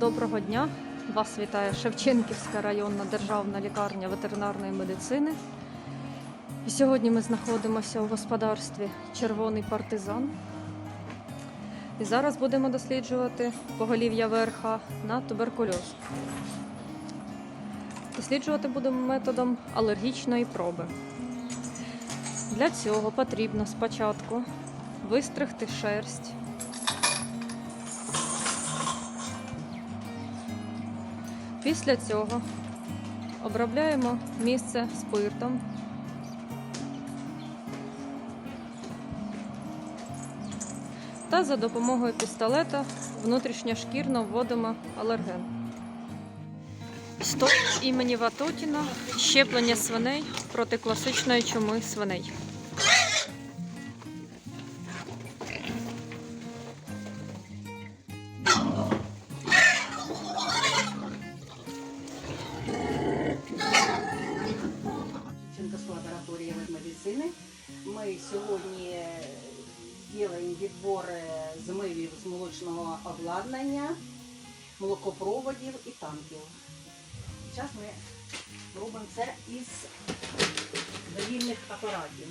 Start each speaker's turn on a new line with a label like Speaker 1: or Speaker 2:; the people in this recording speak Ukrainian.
Speaker 1: Доброго дня! Вас вітає Шевченківська районна державна лікарня ветеринарної медицини. І сьогодні ми знаходимося у господарстві Червоний партизан. І зараз будемо досліджувати поголів'я верха на туберкульоз. Досліджувати будемо методом алергічної проби. Для цього потрібно спочатку вистригти шерсть. Після цього обробляємо місце спиртом. Та за допомогою пістолета внутрішньошкірно вводимо алерген. Стоп імені Ватутіна. Щеплення свиней проти класичної чуми свиней.
Speaker 2: Медицини. Ми сьогодні робимо відбор змивів з молочного обладнання, молокопроводів і танків. Зараз ми робимо це із доїльних апаратів.